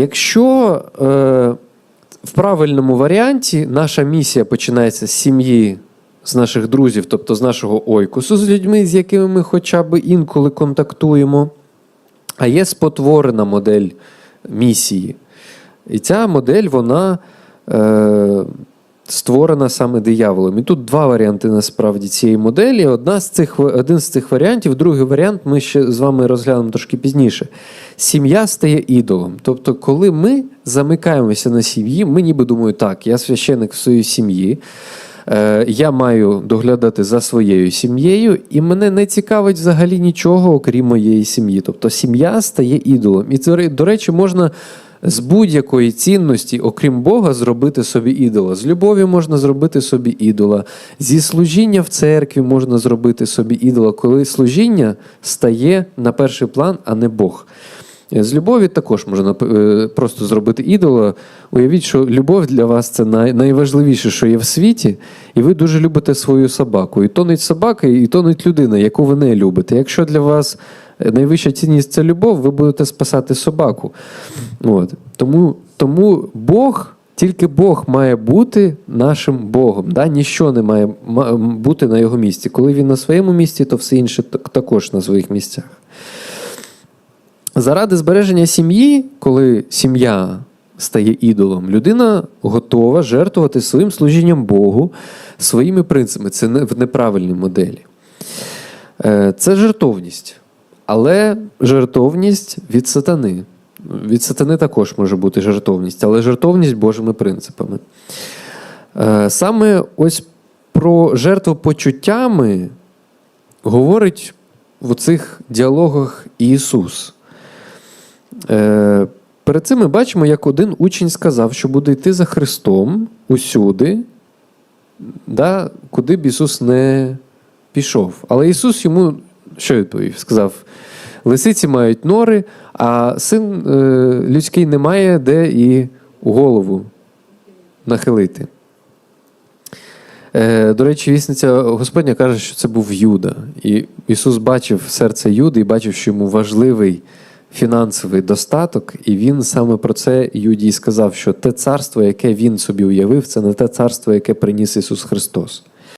Якщо е, в правильному варіанті наша місія починається з сім'ї, з наших друзів, тобто з нашого ойкусу, з людьми, з якими ми хоча б інколи контактуємо, а є спотворена модель місії. І ця модель, вона е, створена саме дияволом. І тут два варіанти насправді цієї моделі. Одна з цих, один з цих варіантів, другий варіант ми ще з вами розглянемо трошки пізніше. Сім'я стає ідолом. Тобто, коли ми замикаємося на сім'ї, ми ніби думаємо, так, я священик в своїй сім'ї. Е, Я маю доглядати за своєю сім'єю, і мене не цікавить взагалі нічого, окрім моєї сім'ї. Тобто сім'я стає ідолом. І це, до речі, можна з будь-якої цінності, окрім Бога, зробити собі ідола. З любові можна зробити собі ідола. Зі служіння в церкві можна зробити собі ідола, коли служіння стає на перший план, а не Бог. З любові також можна е, просто зробити ідола. Уявіть, що любов для вас це найважливіше, що є в світі, і ви дуже любите свою собаку. І тонуть собака, і тонуть людина, яку ви не любите. Якщо для вас найвища цінність це любов, ви будете спасати собаку. От. Тому, тому Бог. Тільки Бог має бути нашим Богом. Да? Ніщо не має бути на його місці. Коли він на своєму місці, то все інше також на своїх місцях. Заради збереження сім'ї, коли сім'я стає ідолом, людина готова жертвувати своїм служінням Богу, своїми принципами. Це в неправильній моделі. Е, Це жертовність. Але жертовність від сатани. Від сатани також може бути жертовність, але жертовність Божими принципами. Е, Саме ось про жертву почуттями говорить в цих діалогах Ісус. Е, Перед цим ми бачимо, як один учень сказав, що буде йти за Христом усюди, да, куди б Ісус не пішов. Але Ісус йому що відповів? Сказав: лисиці мають нори, а син е, людський не має де і голову нахилити. Е, до речі, вісниця Господня каже, що це був Юда. І Ісус бачив серце Юди і бачив, що йому важливий фінансовий достаток, і він саме про це Юдій сказав, що те царство, яке він собі уявив, це не те царство, яке приніс Ісус Христос.